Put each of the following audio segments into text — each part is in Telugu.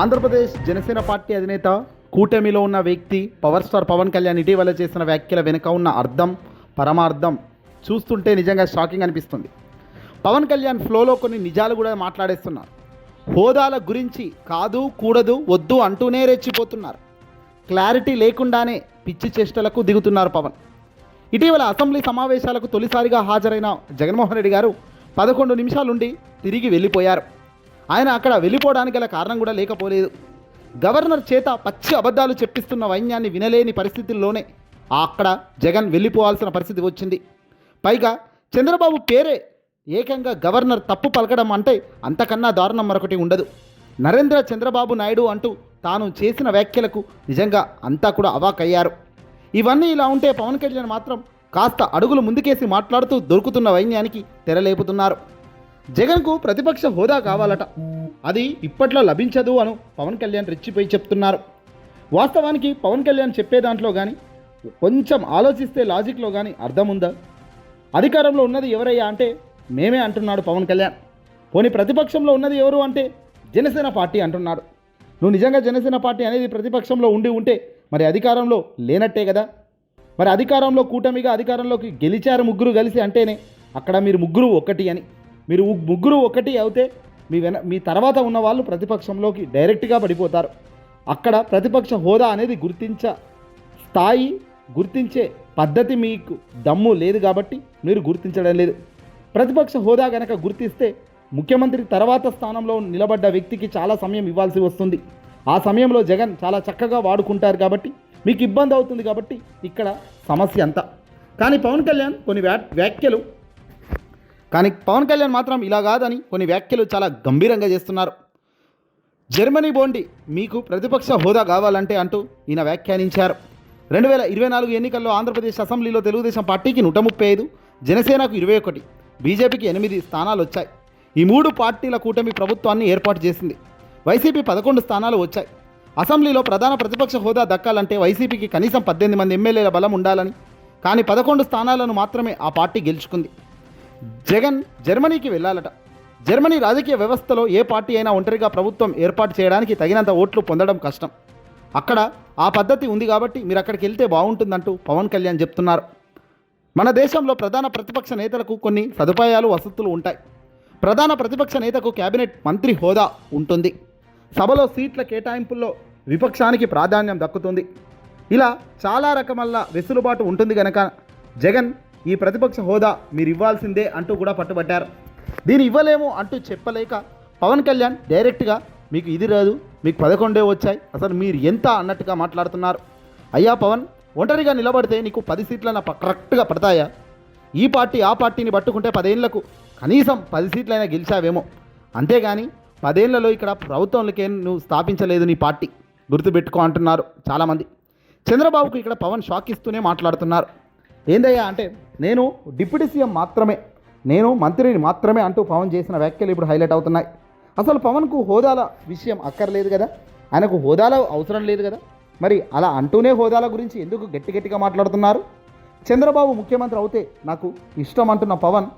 ఆంధ్రప్రదేశ్ జనసేన పార్టీ అధినేత కూటమిలో ఉన్న వ్యక్తి పవర్ స్టార్ పవన్ కళ్యాణ్ ఇటీవల చేసిన వ్యాఖ్యల వెనుక ఉన్న అర్థం పరమార్థం చూస్తుంటే నిజంగా షాకింగ్ అనిపిస్తుంది. పవన్ కళ్యాణ్ ఫ్లోలో కొన్ని నిజాలు కూడా మాట్లాడేస్తున్నారు. హోదాల గురించి కాదు కూడదు వద్దు అంటూనే రెచ్చిపోతున్నారు. క్లారిటీ లేకుండానే పిచ్చి చేష్టలకు దిగుతున్నారు పవన్. ఇటీవల అసెంబ్లీ సమావేశాలకు తొలిసారిగా హాజరైన జగన్మోహన్ రెడ్డి గారు పదకొండు నిమిషాలుండి తిరిగి వెళ్ళిపోయారు. ఆయన అక్కడ వెళ్ళిపోవడానికి గల కారణం కూడా లేకపోలేదు. గవర్నర్ చేత పచ్చి అబద్ధాలు చెప్పిస్తున్న వైన్యాన్ని వినలేని పరిస్థితుల్లోనే అక్కడ జగన్ వెళ్ళిపోవాల్సిన పరిస్థితి వచ్చింది. పైగా చంద్రబాబు పేరే ఏకంగా గవర్నర్ తప్పు పలకడం అంటే అంతకన్నా దారుణం మరొకటి ఉండదు. నరేంద్ర చంద్రబాబు నాయుడు అంటూ తాను చేసిన వ్యాఖ్యలకు నిజంగా అంతా కూడా అవాకయ్యారు ఇవన్నీ ఇలా ఉంటే పవన్ కళ్యాణ్ మాత్రం కాస్త అడుగులు ముందుకేసి మాట్లాడుతూ దొరుకుతున్న వైన్యానికి తెరలేపుతున్నారు. జగన్కు ప్రతిపక్ష హోదా కావాలట. అది ఇప్పట్లో లభించదు అను పవన్ కళ్యాణ్ రెచ్చిపోయి చెప్తున్నారు. వాస్తవానికి పవన్ కళ్యాణ్ చెప్పే దాంట్లో కానీ కొంచెం ఆలోచిస్తే లాజిక్లో కానీ అర్థం ఉందా అధికారంలో ఉన్నది ఎవరయ్యా అంటే మేమే అంటున్నాడు పవన్ కళ్యాణ్. పోనీ ప్రతిపక్షంలో ఉన్నది ఎవరు అంటే జనసేన పార్టీ అంటున్నాడు నువ్వు నిజంగా జనసేన పార్టీ అనేది ప్రతిపక్షంలో ఉండి ఉంటే మరి అధికారంలో లేనట్టే కదా? మరి అధికారంలో కూటమిగా అధికారంలోకి గెలిచారు ముగ్గురు కలిసి అంటేనే అక్కడ మీరు ముగ్గురు ఒక్కటి అని. మీరు ముగ్గురు ఒకటి అవుతే మీ వెన మీ తర్వాత ఉన్న వాళ్ళు ప్రతిపక్షంలోకి డైరెక్ట్గా పడిపోతారు. అక్కడ ప్రతిపక్ష హోదా అనేది గుర్తించ స్థాయి గుర్తించే పద్ధతి మీకు దమ్ము లేదు కాబట్టి మీరు గుర్తించడం లేదు. ప్రతిపక్ష హోదా కనుక గుర్తిస్తే ముఖ్యమంత్రి తర్వాత స్థానంలో నిలబడ్డ వ్యక్తికి చాలా సమయం ఇవ్వాల్సి వస్తుంది. ఆ సమయంలో జగన్ చాలా చక్కగా వాడుకుంటారు కాబట్టి మీకు ఇబ్బంది అవుతుంది కాబట్టి ఇక్కడ సమస్య అంతా. కానీ పవన్ కళ్యాణ్ కొన్ని వ్యా వ్యాఖ్యలు కానీ పవన్ కళ్యాణ్ మాత్రం ఇలా కాదని కొన్ని వ్యాఖ్యలు చాలా గంభీరంగా చేస్తున్నారు. జర్మనీ బోండి మీకు ప్రతిపక్ష హోదా కావాలంటే అంటూ ఈయన వ్యాఖ్యానించారు. రెండు వేల ఇరవై నాలుగు ఎన్నికల్లో ఆంధ్రప్రదేశ్ అసెంబ్లీలో తెలుగుదేశం పార్టీకి నూట ముప్పై ఐదు జనసేనకు ఇరవై ఒకటి బీజేపీకి ఎనిమిది స్థానాలు వచ్చాయి. ఈ మూడు పార్టీల కూటమి ప్రభుత్వాన్ని ఏర్పాటు చేసింది. వైసీపీ పదకొండు స్థానాలు వచ్చాయి. అసెంబ్లీలో ప్రధాన ప్రతిపక్ష హోదా దక్కాలంటే వైసీపీకి కనీసం పద్దెనిమిది మంది ఎమ్మెల్యేల బలం ఉండాలని కానీ పదకొండు స్థానాలను మాత్రమే ఆ పార్టీ గెలుచుకుంది. జగన్ జర్మనీకి వెళ్ళాలట. జర్మనీ రాజకీయ వ్యవస్థలో ఏ పార్టీ అయినా ఒంటరిగా ప్రభుత్వం ఏర్పాటు చేయడానికి తగినంత ఓట్లు పొందడం కష్టం. అక్కడ ఆ పద్ధతి ఉంది కాబట్టి మీరు అక్కడికి వెళ్తే బాగుంటుందంటూ పవన్ కళ్యాణ్ చెప్తున్నారు. మన దేశంలో ప్రధాన ప్రతిపక్ష నేతలకు కొన్ని సదుపాయాలు వసతులు ఉంటాయి. ప్రధాన ప్రతిపక్ష నేతకు కేబినెట్ మంత్రి హోదా ఉంటుంది. సభలో సీట్ల కేటాయింపుల్లో విపక్షానికి ప్రాధాన్యం దక్కుతుంది. ఇలా చాలా రకమల్ల వెసులుబాటు ఉంటుంది గనక జగన్ ఈ ప్రతిపక్ష హోదా మీరు ఇవ్వాల్సిందే అంటూ కూడా పట్టుబట్టారు. దీన్ని ఇవ్వలేము అంటూ చెప్పలేక పవన్ కళ్యాణ్ డైరెక్ట్గా మీకు ఇది రాదు మీకు పదకొండే వచ్చాయి అసలు మీరు ఎంత అన్నట్టుగా మాట్లాడుతున్నారు. అయ్యా పవన్ ఒంటరిగా నిలబడితే నీకు పది సీట్లన కరెక్ట్గా పడతాయా? ఈ పార్టీ ఆ పార్టీని పట్టుకుంటే పదేళ్ళకు కనీసం పది సీట్లైనా గెలిచావేమో. అంతేగాని పదేళ్ళలో ఇక్కడ ప్రభుత్వంలోకే నువ్వు స్థాపించలేదు నీ పార్టీ. గుర్తుపెట్టుకో అంటున్నారు చాలామంది. చంద్రబాబుకు ఇక్కడ పవన్ షాక్ ఇస్తూనే మాట్లాడుతున్నారు. ఏందయ్యా అంటే నేను డిప్యూటీ సీఎం మాత్రమే నేను మంత్రిని మాత్రమే అంటూ పవన్ చేసిన వ్యాఖ్యలు ఇప్పుడు హైలైట్ అవుతున్నాయి. అసలు పవన్కు హోదాల విషయం అక్కర్లేదు కదా? ఆయనకు హోదాల అవసరం లేదు కదా? మరి అలా అంటూనే హోదాల గురించి ఎందుకు గట్టి గట్టిగా మాట్లాడుతున్నారు? చంద్రబాబు ముఖ్యమంత్రి అవుతే నాకు ఇష్టం అంటున్న పవన్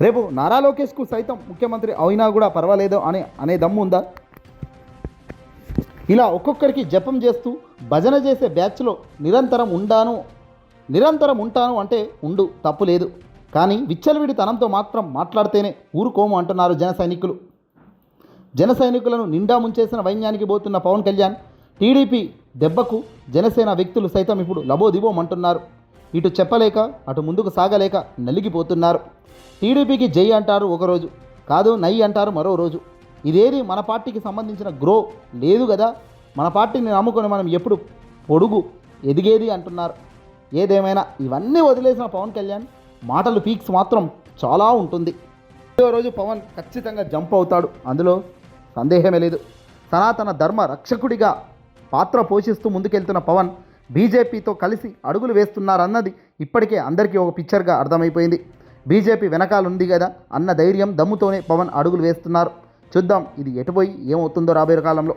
రేపు నారా లోకేష్కు సైతం ముఖ్యమంత్రి అయినా కూడా పర్వాలేదు అనే అనే దమ్ము ఉందా? ఇలా ఒక్కొక్కరికి జపం చేస్తూ భజన చేసే బ్యాచ్లో నిరంతరం ఉండాను నిరంతరం ఉంటాను అంటే ఉండు తప్పు లేదు. కానీ విచ్చలవిడి తనంతో మాత్రం మాట్లాడితేనే ఊరుకోము అంటున్నారు జన సైనికులు. జన సైనికులను నిండా ముంచేసిన వైన్యానికి పోతున్న పవన్ కళ్యాణ్ టీడీపీ దెబ్బకు జనసేన వ్యక్తులు సైతం ఇప్పుడు లబోదిబోమంటున్నారు. ఇటు చెప్పలేక అటు ముందుకు సాగలేక నలిగిపోతున్నారు. టీడీపీకి జై అంటారు ఒకరోజు కాదు నై అంటారు మరో రోజు. ఇదేది మన పార్టీకి సంబంధించిన గ్రో లేదు కదా మన పార్టీని నమ్ముకొని మనం ఎప్పుడు పొడుగు ఎదిగేది అంటున్నారు. ఏదేమైనా ఇవన్నీ వదిలేసిన పవన్ కళ్యాణ్ మాటలు పీక్స్ మాత్రం చాలా ఉంటుంది. రోజు పవన్ ఖచ్చితంగా జంప్ అవుతాడు. అందులో సందేహమే లేదు. సనాతన ధర్మ రక్షకుడిగా పాత్ర పోషిస్తూ ముందుకెళ్తున్న పవన్ బీజేపీతో కలిసి అడుగులు వేస్తున్నారన్నది ఇప్పటికే అందరికీ ఒక పిక్చర్గా అర్థమైపోయింది. బీజేపీ వెనకాల ఉంది కదా అన్న ధైర్యం దమ్ముతోనే పవన్ అడుగులు వేస్తున్నారు. చూద్దాం ఇది ఎటుపోయి ఏమవుతుందో రాబోయే కాలంలో.